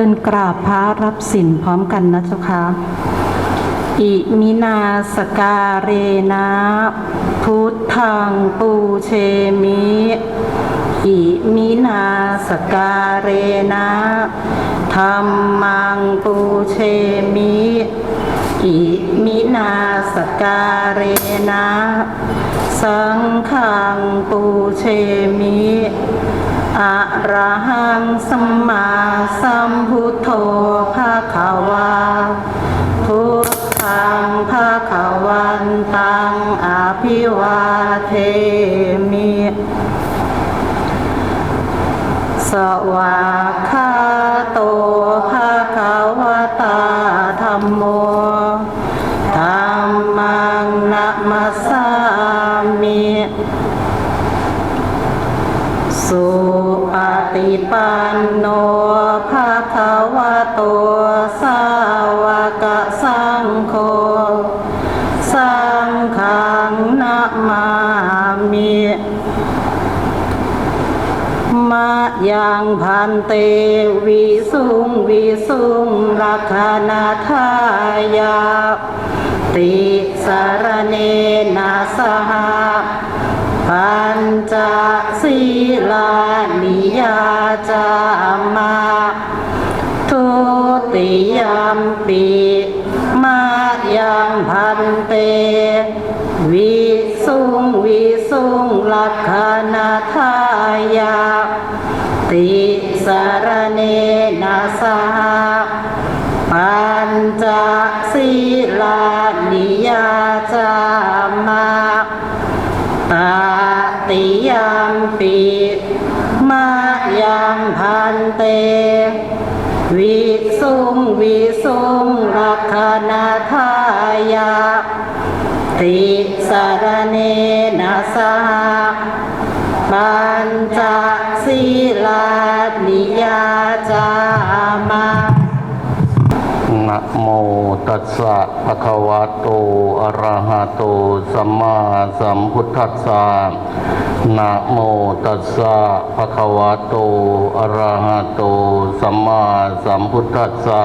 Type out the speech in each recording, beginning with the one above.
ริญกราบพระรับสินพร้อมกันนะเจ้าค่ะอิมินาสการเรนะพุทธังปูเชมิอิมินาสการเรนะธรรมังปูเชมิอิมินาสการเรนะสังฆังปูเชมิ อะระหังสัมมาสัมพุทโธภาคาวาพุทธังภาคาวันตังอภิวาเทมิสวาคาโต งพันเตวิสุงวิสุงรักขณาทายาติสารเนนะสหปัญจศีลานิยาจามาทุติยมปีมายังพันเต วิสุงวิสุงลักขณ สารเนนะสหปัญจศีลานิยาจามานะโมตัสสะภะคะวะโต อะระหะโต สัมมาสัมพุทธัสสะนะโมตัสสะภะคะวะโต อะระหะโต สัมมาสัมพุทธัสสะ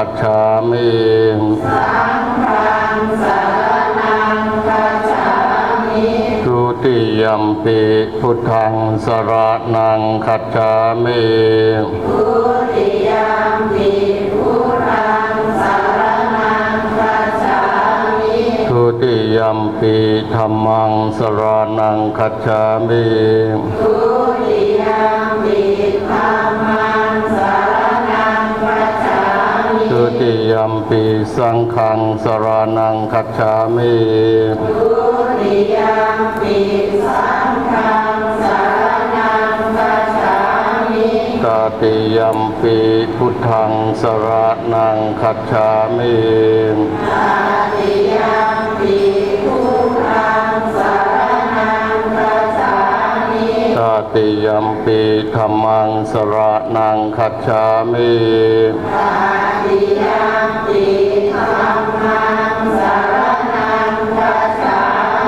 คัจฉามิสังฆังสารนังคัจฉามิทุติยมปิพุทธังสารนังคัจฉามิทุติยมปีธรรมังสารนังคัจฉามิทุติยมปีธรรมังสารนังคัจฉามิทุติยมปิธรรมังสาร ติยมปีสังฆังสรนังคัจฉามิทุติยมปีสังฆังสรนังคัจฉามิตติยมปีพุทธังสรนังคัจฉามิตา ติยัมปีธรรมังสระนังคัจฉามิตาติยัมปีธรรมังสระนังคัจฉา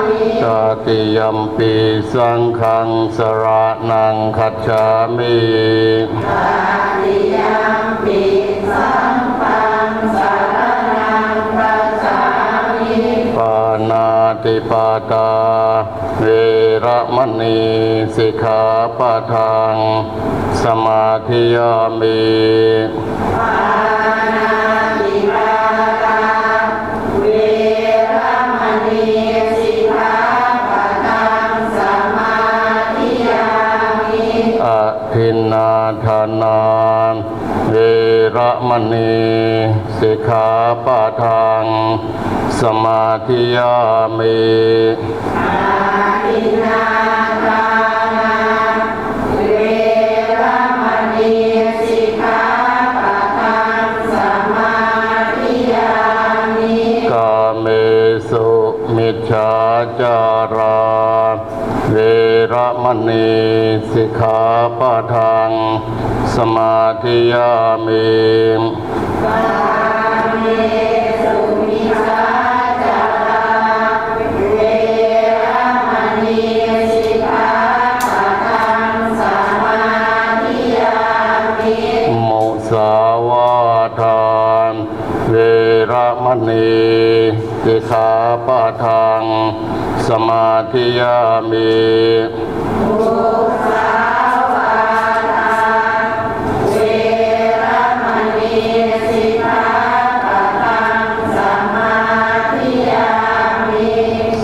มิตาติยัมปีสังฆังสระนังคัจฉามิตาติยัมปีสังฆังสระนังคัจฉามิปานาติปาตาเว ระมณีสิกขาปะทังสมาธิยามิอภินนาธานานเวระมณีสิกขาปะทัง สมาธิยามิกาเมสุมิจฉาจาราเวระมณีสิกขาปะทัง สมาธิยามิโม ขาปะทังสมาธิยามิ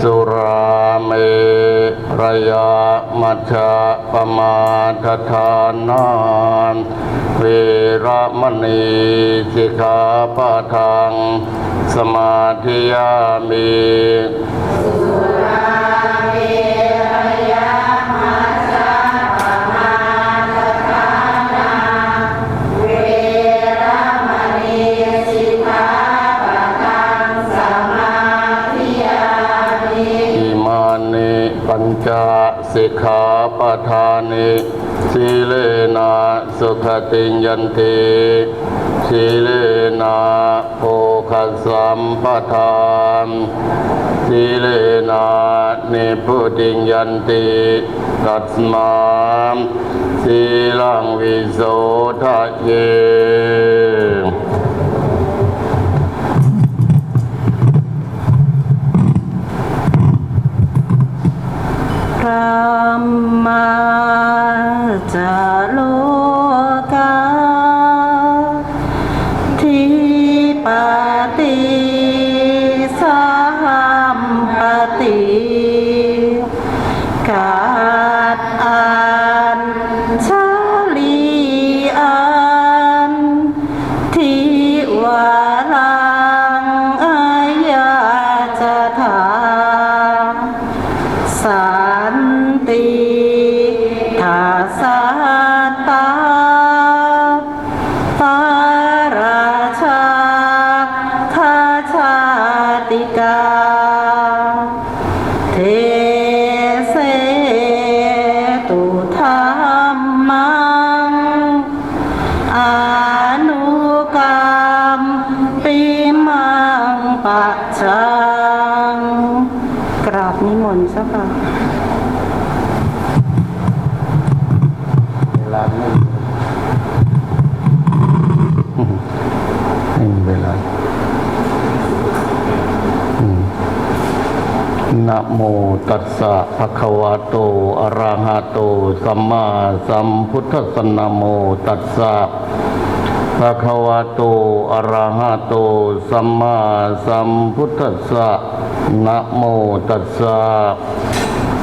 สุราเมรยามัชฌะปมาทฐานนาน เวระมณีสิกขาปะทัง สมาธิยามิอิมานิปัญจสิกขาปทานิ สีเลนะสุขติยันติสีเลนะโภคัสสัมปทานสีเลนะนิพุติยันติตัสมาสีลังวิโสทะเย พระ มาจาโลกาทิปติสัมปติกาดอันชาลีอันทิวารังอายาจะถาสั ทาสา สสะภะคะวะโต อะระหะโต สัมมาสัมพุทธัสสะนะโมตัสสะภะคะวะโต อะระหะโต สัมมาสัมพุทธัสสะนะโมตัสสะ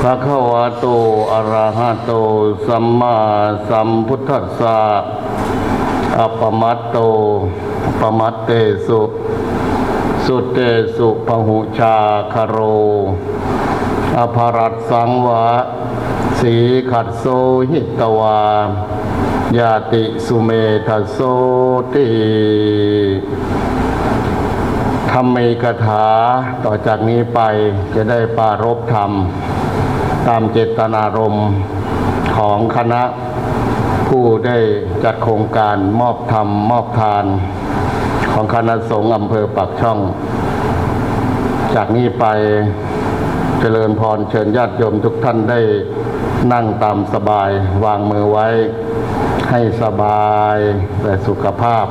ภะคะวะโต อะระหะโต สัมมาสัมพุทธัสสะอัปมัตโตปปมัตเตสุ สุเตสุปหุชาคโร อภรัตสังวะ สีขัดโซหิตวา ญาติสุเมทโสติธรรมีกถาต่อจากนี้ไปจะได้ปรารบธรรม ตามเจตนารมณ์ของคณะ ผู้ได้จัดโครงการมอบธรรม มอบทาน ของคณะสงฆ์อำเภอปากช่อง จากนี้ไป เจริญพรเชิญญาติโยมทุกท่านได้นั่งตามสบาย วางมือไว้ให้สบายแต่สุขภาพ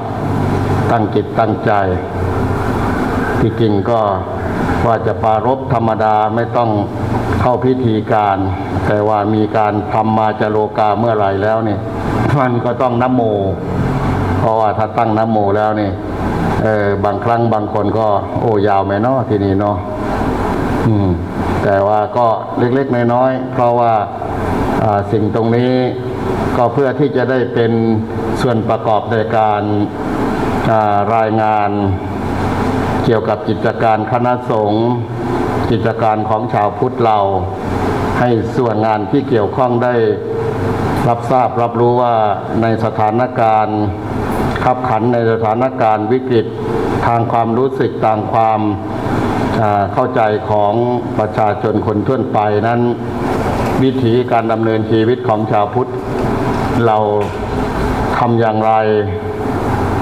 ตั้งจิตตั้งใจ ที่จริงก็ว่าจะปารบธรรมดาไม่ต้องเข้าพิธีการ แต่ว่ามีการทำมาจโลกาเมื่อไหร่แล้วนี่มันก็ต้องนโม เพราะว่าถ้าตั้งนโมแล้วนี่เออบางครั้งบางคนก็โอ้ยาวไหมเนาะที่นี้เนาะอืม แต่ว่าก็เล็กๆน้อยๆเพราะว่าสิ่งตรงนี้ก็เพื่อที่จะได้เป็นส่วนประกอบในการรายงานเกี่ยวกับกิจการคณะสงฆ์กิจการของชาวพุทธเรา ให้ส่วนงานที่เกี่ยวข้องได้รับทราบรับรู้ว่าในสถานการณ์ขับขันในสถานการณ์วิกฤตทางความรู้สึกต่างความ เข้าใจของประชาชนคนทั่วไปนั้น วิถีการดำเนินชีวิตของชาวพุทธ เราทำอย่างไร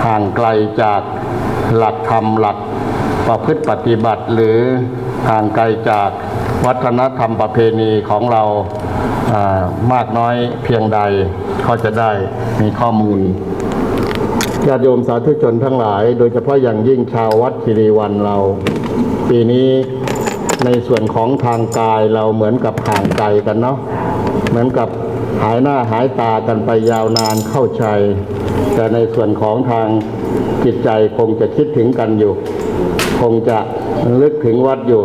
ห่างไกลจากหลักธรรมหลักประพฤติปฏิบัติหรือห่างไกลจากวัฒนธรรมประเพณีของเราามากน้อยเพียงใดเขาจะได้มีข้อมูลญาติโยมสาธุชนทั้งหลาย โดยเฉพาะอย่างยิ่งชาววัดคิรีวันเรา ปีนี้ในส่วนของทางกายเราเหมือนกับห่างไกลกันเนาะเหมือนกับหายหน้าหายตากันไปยาวนานเข้าใจ แต่ในส่วนของทางจิตใจคงจะคิดถึงกันอยู่ คงจะลึกถึงวัดอยู่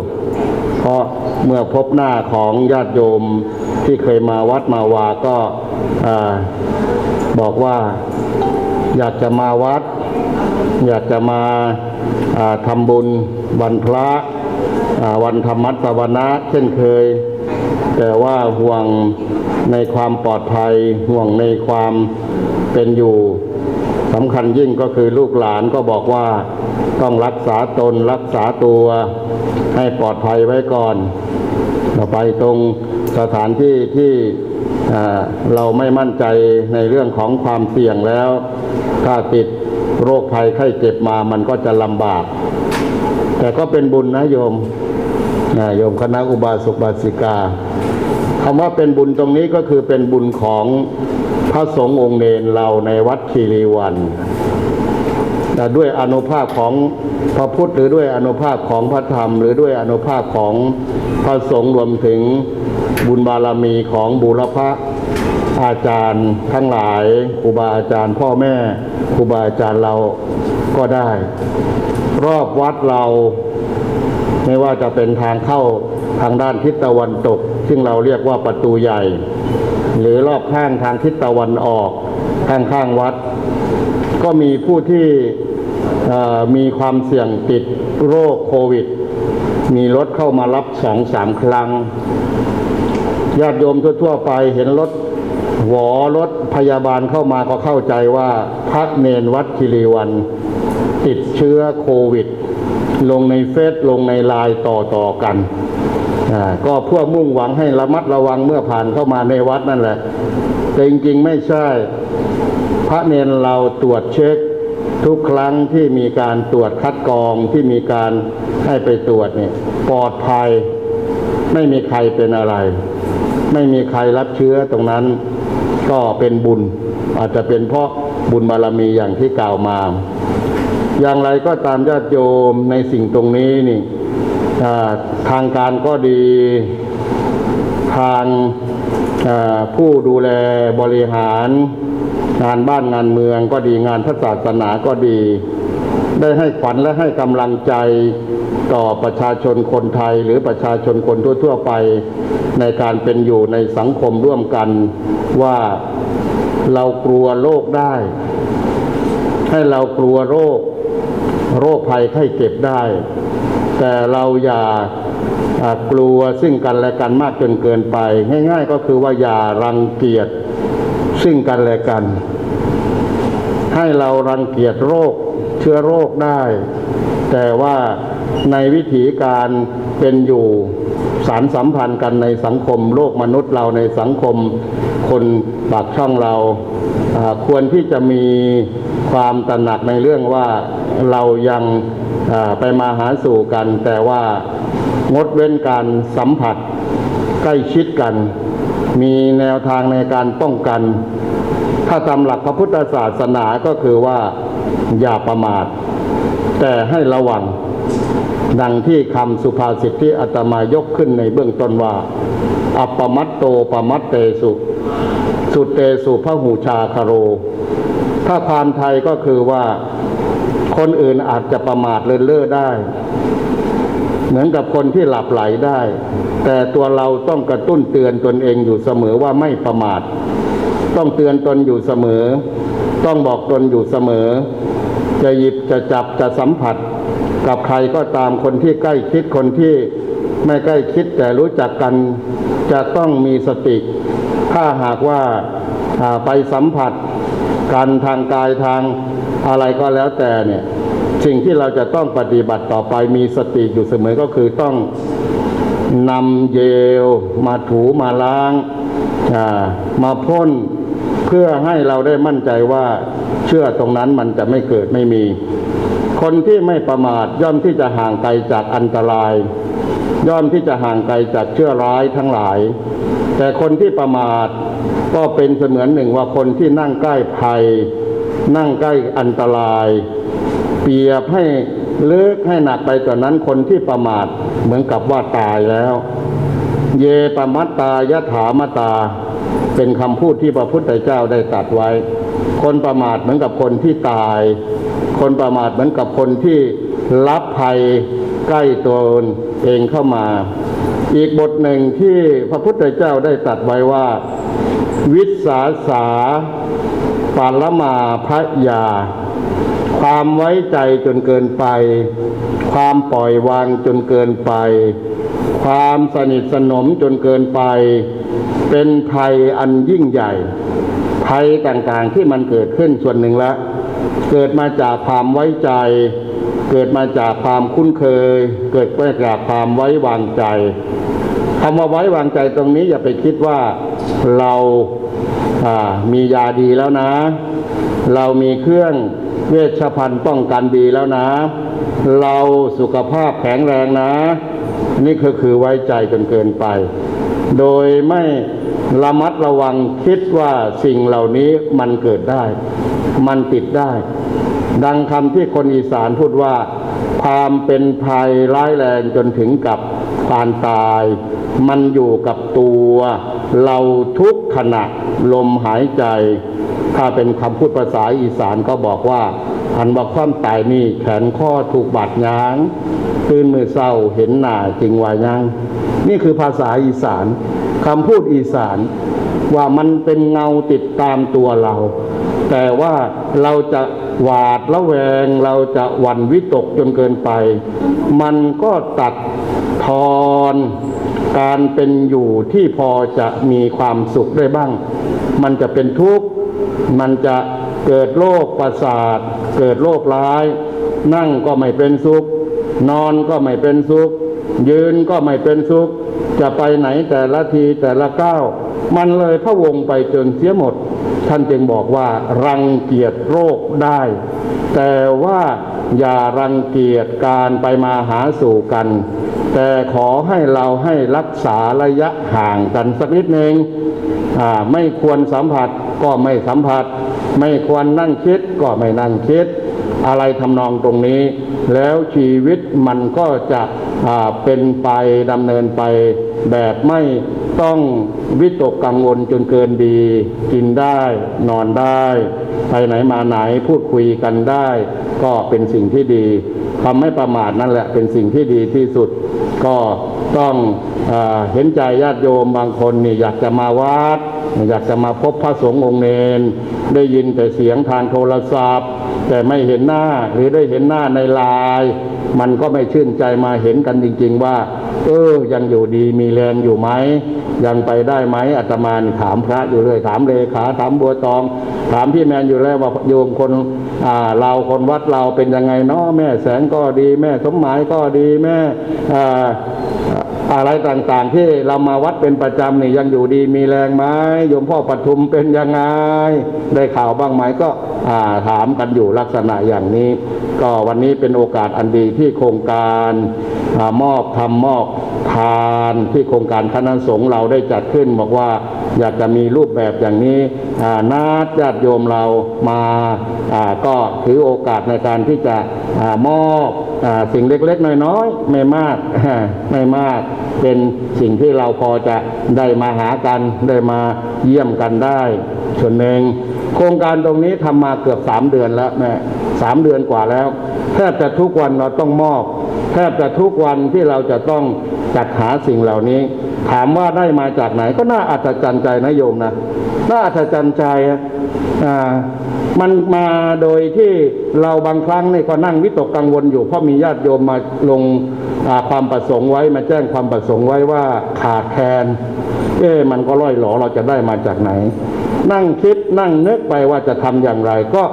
เพราะเมื่อพบหน้าของญาติโยมที่เคยมาวัดมาวาก็บอกว่าอยากจะมาวัด อยากจะมา ทำบุญวันพระอ่าวันธรรมัสวนะเช่นเคย แต่ว่าห่วงในความปลอดภัยห่วงในความเป็นอยู่สำคัญยิ่งก็คือลูกหลานก็บอกว่าต้องรักษาตนรักษาตัวให้ปลอดภัยไว้ก่อนเราไปตรงสถานที่ที่เราไม่มั่นใจในเรื่องของความเสี่ยงแล้ว ถ้าติด โรคภัยไข้เจ็บมามันก็จะลำบาก แต่ก็เป็นบุญนะโยมนะโยมคณะอุบาสกบาสิกาคำว่าเป็นบุญตรงนี้ก็คือเป็นบุญของพระสงฆ์องค์เนรเราในวัดคีรีวันแต่ด้วยอนุภาพของพระพุทธหรือด้วยอนุภาพของพระธรรม หรือด้วยอนุภาพของพระสงฆ์รวมถึงบุญบารมีของบุรพะอาจารย์ทั้งหลายครูบาอาจารย์พ่อแม่ ครูบาอาจารย์เราก็ได้ รอบวัดเราไม่ว่าจะเป็นทางเข้าทางด้านทิศตะวันตก ซึ่งเราเรียกว่าประตูใหญ่ หรือรอบข้างทางทิศตะวันออกข้างข้างวัด ก็มีผู้ที่มีความเสี่ยงติดโรคโควิด มีรถเข้ามารับสองสามครั้งญาติโยมทั่วๆไปเห็นรถ วอรถพยาบาลเข้ามาก็เข้าใจว่าพักเนนวัดคิรีวัน ติดเชื้อโควิด ลงในเฟซลงในไลน์ต่อต่อๆกันก็เพื่อมุ่งหวังให้ระมัดระวังเมื่อผ่านเข้ามาในวัดนั่นแหละ แต่จริงๆไม่ใช่ พระเนนเราตรวจเช็คทุกครั้งที่มีการตรวจคัดกรองที่มีการให้ไปตรวจเนี่ยปลอดภัย ไม่มีใครเป็นอะไร ไม่มีใครรับเชื้อตรงนั้น ก็เป็นบุญ อาจจะเป็นเพราะบุญบารมีอย่างที่กล่าวมา อย่างไรก็ตามญาติโยมในสิ่งตรงนี้นี่าทางการก็ดีทางาผู้ดูแลบริหารงานบ้านงานเมืองก็ดีงานพระศาสนาก็ดี ได้ให้ขวัญและให้กำลังใจต่อประชาชนคนไทยหรือประชาชนคนทั่ว ๆ ไป ในการเป็นอยู่ในสังคมร่วมกันว่าเรากลัวโรคได้ ให้เรากลัวโรค โรคภัยไข้เจ็บได้ แต่เราอย่ากลัวซึ่งกันและกันมากจนเกินไป ง่าย ๆ ก็คือว่าอย่ารังเกียจซึ่งกันและกัน ให้เรารังเกียจโรคเชื้อโรคได้ แต่ว่าในวิถีการเป็นอยู่ สารสัมพันธ์กันในสังคมโลกมนุษย์เราในสังคมคนปากช่องเราควรที่จะมีความตระหนักในเรื่องว่าเรายังไปมาหาสู่กัน แต่ว่างดเว้นการสัมผัสใกล้ชิดกัน มีแนวทางในการป้องกัน ถ้าตามหลักพระพุทธศาสนาก็คือว่าอย่าประมาท แต่ให้ระวัง ดังที่คำสุภาษิตที่อาตมายกขึ้นในเบื้องต้นว่า อัปมัตโตปมัตเตสุ สุเตสุพระหูชาคาโร ถ้าความไทยก็คือว่าคนอื่นอาจจะประมาทเลินเล่อได้ เหมือนกับคนที่หลับไหลได้ แต่ตัวเราต้องกระตุ้นเตือนตนเองอยู่เสมอว่าไม่ประมาท ต้องเตือนตนอยู่เสมอ ต้องบอกตนอยู่เสมอ จะหยิบจะจับจะสัมผัส กับใครก็ตามคนที่ใกล้ชิดคนที่ไม่ใกล้ชิดแต่รู้จักกันจะต้องมีสติ ถ้าหากว่าาไปสัมผัสกันทางกายทางอะไรก็แล้วแต่เนี่ยสิ่งที่เราจะต้องปฏิบัติต่อไปมีสติอยู่เสมอก็คือต้องนำเยลมาถูมาล้างามาพ่นเพื่อให้เราได้มั่นใจว่าเชื่อตรงนั้นมันจะไม่เกิดไม่มี คนที่ไม่ประมาทย่อมที่จะห่างไกลจากอันตราย ย่อมที่จะห่างไกลจากเชื่อร้ายทั้งหลาย แต่คนที่ประมาทก็เป็นเสมือนหนึ่งว่าคนที่นั่งใกล้ภัย นั่งใกล้อันตราย เปรียบให้ลึกให้หนักไปกว่านั้นคนที่ประมาทเหมือนกับว่าตายแล้ว เยปมัตตายถามตา เป็นคำพูดที่พระพุทธเจ้าได้ตรัสไว้ คนประมาทเหมือนกับคนที่ตาย คนประมาทเหมือนกับคนที่รับภัยใกล้ตัวเองเข้ามา อีกบทหนึ่งที่พระพุทธเจ้าได้ตรัสไว้ว่า วิสาสาปาลมาพระยา ความไว้ใจจนเกินไป ความปล่อยวางจนเกินไป ความสนิทสนมจนเกินไป เป็นภัยอันยิ่งใหญ่ภัยต่างๆที่มันเกิดขึ้นส่วนหนึ่งและ เกิดมาจากความไว้ใจ เกิดมาจากความคุ้นเคย เกิดมาจากความไว้วางใจคำว่าไว้วางใจตรงนี้อย่าไปคิดว่าเราามียาดีแล้วนะ เรามีเครื่องเวชภัณฑ์ป้องกันดีแล้วนะ เราสุขภาพแข็งแรงนะ นี่ก็คือไว้ใจจนเกินไป โดยไม่ระมัดระวังคิดว่าสิ่งเหล่านี้มันเกิดได้ มันติดได้ ดังคำที่คนอีสานพูดว่า ความเป็นภัยร้ายแรงจนถึงกับการตาย มันอยู่กับตัว เราทุกขณะลมหายใจ ถ้าเป็นคำพูดภาษาอีสานก็บอกว่าอันว่าความตายนี่แขนข้อถูกบาดยางตื่นมือเศร้าเห็นหน้าจริงวายัง นี่คือภาษาอีสานคำพูดอีสานว่ามันเป็นเงาติดตามตัวเรา แต่ว่าเราจะหวาดระแวง เราจะหวั่นวิตกจนเกินไป มันก็ตัดทอนการเป็นอยู่ที่พอจะมีความสุขได้บ้าง มันจะเป็นทุกข์ มันจะเกิดโรคประสาท เกิดโรคร้าย นั่งก็ไม่เป็นสุข นอนก็ไม่เป็นสุข ยืนก็ไม่เป็นสุข จะไปไหนแต่ละทีแต่ละก้าว มันเลยพะวงไปจนเสียหมด ท่านจึงบอกว่ารังเกียจโรคได้ แต่ว่าอย่ารังเกียจการไปมาหาสู่กัน แต่ขอให้เราให้รักษาระยะห่างกันสักนิดหนึ่งไม่ควรสัมผัสก็ไม่สัมผัส ไม่ควรนั่งคิดก็ไม่นั่งคิด อะไรทำนองตรงนี้ แล้วชีวิตมันก็จะเป็นไปดำเนินไปแบบไม่ ต้องวิตกกังวลจนเกินดี กินได้นอนได้ไปไหนมาไหนพูดคุยกันได้ ก็เป็นสิ่งที่ดีความไม่ประมาทนั่นแหละเป็นสิ่งที่ดีที่สุด ก็ต้องอเห็นใจญาติโยมบางคนนี่อยากจะมาวัด อยากจะมาพบพระสงฆ์องค์เนนได้ยินแต่เสียงทางโทรศัพท์ แต่ไม่เห็นหน้าหรือได้เห็นหน้าในไลน์มันก็ไม่ชื่นใจมาเห็นกันจริง ๆ ว่า เออยังอยู่ดีมีแรงอยู่ไหมยังไปได้ไหมอาตมาถามพระอยู่เลยถามเลขาถามบัวตอง ถามพี่แมนอยู่แล้วว่าโยมคนอ่าเราคนวัดเราเป็นยังไงเนาะแม่แสงก็ดี แม่สมหมายก็ดีแม่อ่า อะไรต่างๆ ที่เรามาวัดเป็นประจำนี่ยังอยู่ดีมีแรงไหมโยมพ่อปทุมเป็นยังไง ได้ข่าวบ้างไหมก็ถามกันอยู่ลักษณะอย่างนี้ ก็วันนี้เป็นโอกาสอันดีที่โครงการอมอบทำมอบทานที่โครงการคณะสงฆ์เราได้จัดขึ้นบอกว่าอยากจะมีรูปแบบอย่างนี้อ่านัดญาติโยมเรามาก็ถือโอกาสในการที่จะอมอบสิ่งเล็กๆ น้อยๆ ไม่มากไม่มาก เป็นสิ่งที่เราพอจะได้มาหากันได้มาเยี่ยมกันได้ ส่วนหนึ่งโครงการตรงนี้ทำมาเกือบสามเดือนแล้วแม่สามเดือนกว่าแล้วแทบจะทุกวันเราต้องมอบแทบจะทุกวันที่เราจะต้องจัดหาสิ่งเหล่านี้ ถามว่าได้มาจากไหน ก็น่าอัศจรรย์ใจนะโยมนะน่าอัศจรรย์ใจอ่ามันมาโดยที่เราบางครั้งเนี่ยก็นั่งวิตกกังวลอยู่เพราะมีญาติโยมมาลงาความประสงค์ไว้มาแจ้งความประสงค์ไว้ว่าขาดแคลนเอ๊ะมันก็ร่อยหลอเราจะได้มาจากไหน นั่งคิดนั่งนึกไปว่าจะทำอย่างไร ก็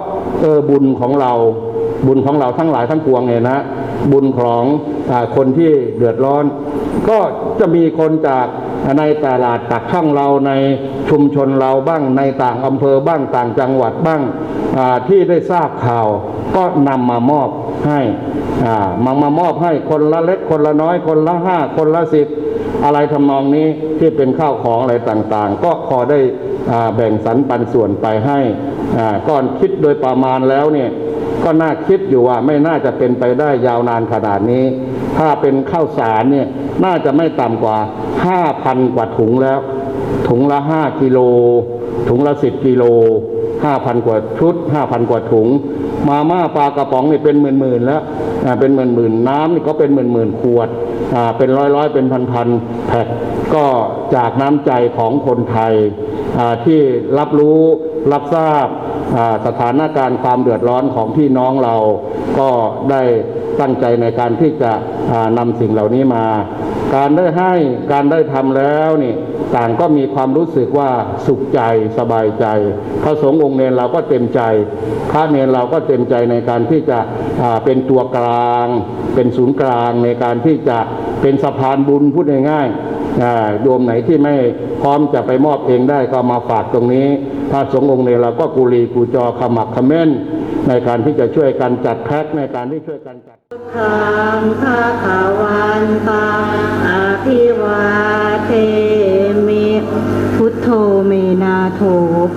เออบุญของเราบุญของเราทั้งหลายทั้งปวงเนี่ยนะ บุญของอคนที่เดือดร้อน ก็จะมีคนจากในตลาดตักช่องเราในชุมชนเราบ้างในต่างอำเภอบ้างต่างจังหวัดบ้างที่ได้ทราบข่าว ก็นำมามอบให้มามามอบให้คนละเล็กคนละน้อยคนละห้าคนละสิบอะไรทำนองนี้ที่เป็นข้าวของอะไรต่างๆ ก็พอได้แบ่งสรรปันส่วนไปให้ก่อนคิดโดยประมาณแล้วเนี่ย ก็น่าคิดอยู่ว่าไม่น่าจะเป็นไปได้ยาวนานขนาดนี้ ถ้าเป็นข้าวสารเนี่ยน่าจะไม่ต่ำกว่า 5,000 กว่าถุงแล้ว ถุงละ 5 กิโล ถุงละ 10 กิโล 5,000 กว่าชุด 5,000 กว่าถุง มาม่าปลากระป๋องนี่เป็นหมื่นๆแล้วเป็นหมื่นๆน้ำนี่ก็เป็นหมื่นๆขวดเป็นร้อยๆเป็นพันๆแพ็คก็จากน้ำใจของคนไทยที่รับรู้รับทราบ สถานการณ์ความเดือดร้อนของพี่น้องเราก็ได้ตั้งใจในการที่จะนำสิ่งเหล่านี้มา การได้ให้การได้ทำแล้วนี่ต่างก็มีความรู้สึกว่าสุขใจสบายใจ พระสงฆ์องค์เนรเราก็เต็มใจ พระเนรเราก็เต็มใจในการที่จะเป็นตัวกลาง เป็นศูนย์กลางในการที่จะเป็นสะพานบุญพูดง่ายๆโยมไหนที่ไม่พร้อมจะไปมอบเองได้ก็มาฝากตรงนี้ ระสงฆ์องค์เนี่ยเราก็กุลีกูจอขมักขม้น ในการที่จะช่วยกันจัดแพ็คในการที่ช่วยกันจัดทางพระขาววันตังอภิวาเทมิพุทโธเมนาโถ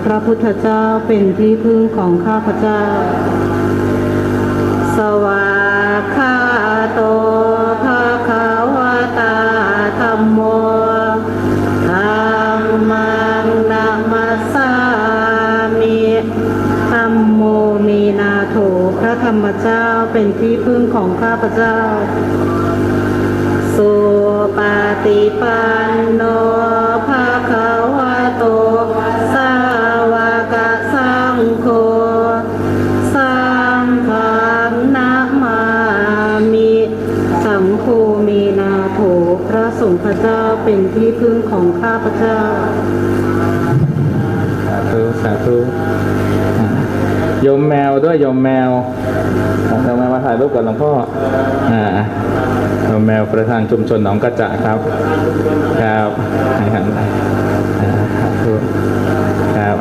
พระพุทธเจ้าเป็นที่พึ่งของข้าพเจ้า สวาคาโต เป็นที่พึ่งของข้าพเจ้า สุปฏิปันโนภาคาวะโต สาวกสังโฆสังฆังนะมามิสังโฆมีนาโถพระสงฆ์พระเจ้าเป็นที่พึ่งของข้าพเจ้า สาธุสาธุ โยมแมวด้วยโยมแมวโยมแมวมาถ่ายรูปกับหลวงพ่ออ่าโยมแมวประธานชุมชนหนองกระจะครับครับอ่าสาธุครับ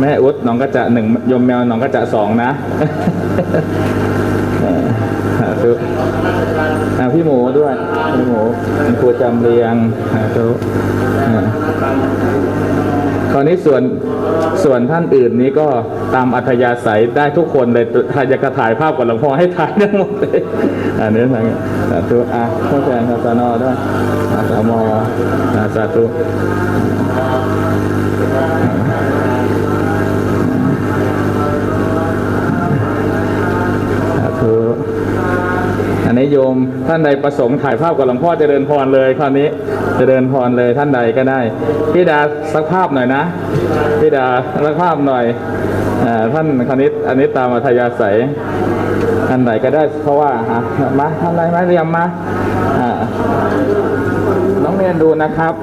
แม่อุดหนองกระจะหนึ่งโยมแมวหนองกระจะสองนะอ่าสาธุอาพี่หมูด้วยพี่หมูเป็นครูจำเรียงสาธุอ่า ตอนนี้ส่วนส่วนท่านอื่นนี้ก็ตามอัธยาศัยได้ทุกคนเลยใครจะกระถ่ายภาพกับหลวงพ่อให้ถ่ายได้หมดเลยอันนี้ทางสาธุอะผู้แทนคาสานอด้วยอาสามออาสาธุอันนี้โยมท่านใดประสงค์ถ่ายภาพกับหลวงพ่อเจริญพรเลยคราวนี้ เจริญพรเลยท่านใดก็ได้พี่ดาสักภาพหน่อยนะพี่ดาสักภาพหน่อยอท่านคณิตอันนี้ตามอัธยาศัยท่านใดก็ได้ เพราะว่าอะมาท่านใดมาเรียมมาน้องเนียนดูนะครับ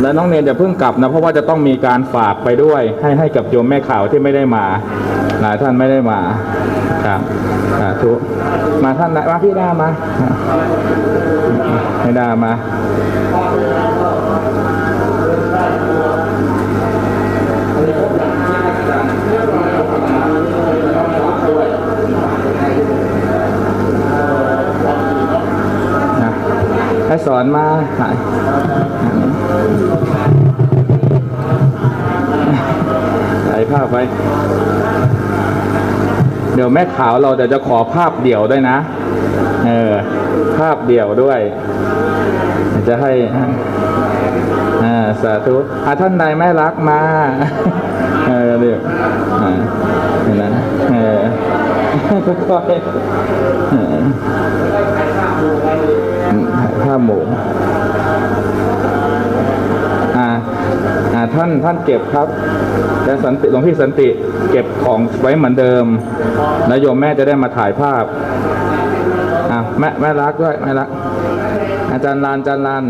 แล้วน้องเนียนจะเพิ่งกลับนะ เพราะว่าจะต้องมีการฝากไปด้วย ให้ให้กับโยมแม่ข่าวที่ไม่ได้มาหลายท่านไม่ได้มาครับสาธุมาท่านไหนมาพี่ดามาให้ดามา สอนมาหลายถ่ายภาพไปเดี๋ยวแม่ขาวเราเดี๋ยวจะขอภาพเดี่ยวด้วยนะ เออ ภาพเดี่ยวด้วย จะให้อ่าสาธุอ่าท่านใดแม่รักมา เออเดี๋ยวอ่าเห็นนะเออค่อยาหมูอ่าอ่าท่านท่านเก็บครับแล้วสันติหลวงพี่สันติเก็บของไว้เหมือนเดิมแล้วโยมแม่จะได้มาถ่ายภาพอ่าแม่แม่รักด้วยแม่รัก อาจารย์ลานอาจารย์ลาน